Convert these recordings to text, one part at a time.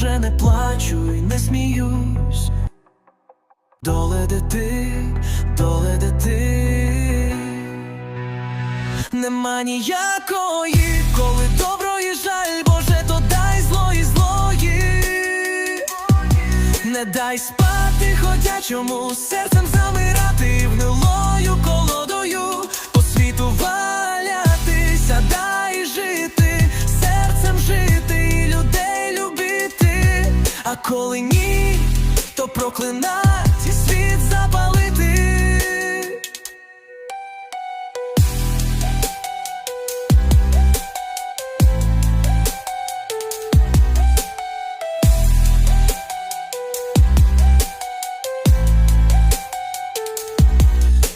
вже не плачу і не сміюсь. Доле де ти, доле де ти Нема ніякої, коли доброї жаль, Боже, то дай злої злої Не дай спати ходячому, серцем замирати гнилою колодою, проклинать світ запалити.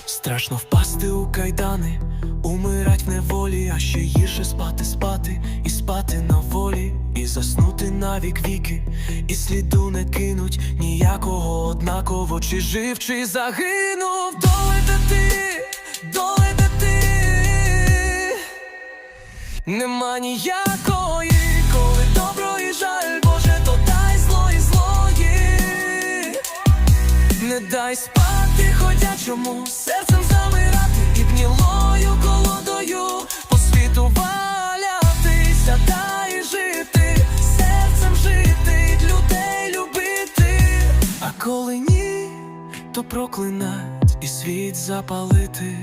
Страшно впасти у кайдани, умирать в неволі, а ще гірше спати, спати і спати на волі, і заснути на вік віки, і сліду не кинуть ніякого однаково, чи жив, чи загинув, доле де ти, доле де ти, нема ніякої, коли доброї жаль, Боже, то дай злої злої. Не дай спати ходячому, серцем замирати і гнілою колодою по світу валятися, дай жити, серцем жити, людей любити. А коли ні, то проклинать і світ запалити.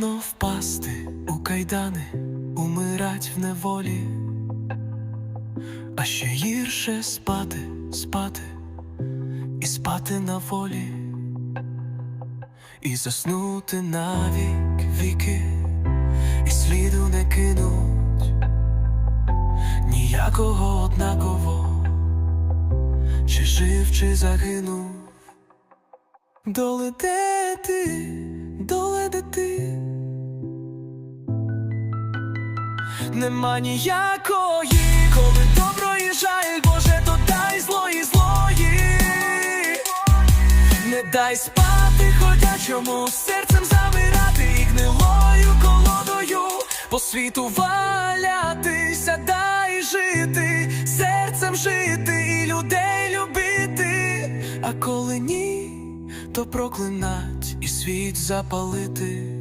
Страшно впасти у кайдани, умирать в неволі, а ще гірше спати, спати і спати на волі, і заснути навік віки, і сліду не кинуть ніякого однаково, чи жив, чи загинув. Доле де ти, доле Нема ніякої, коли доброї жаль, Боже, то дай злої злої. Не дай спати ходячому, серцем замирати і гнилою колодою по світу валятися, дай жити, серцем жити і людей любити, а коли ні, то проклинать і світ запалити.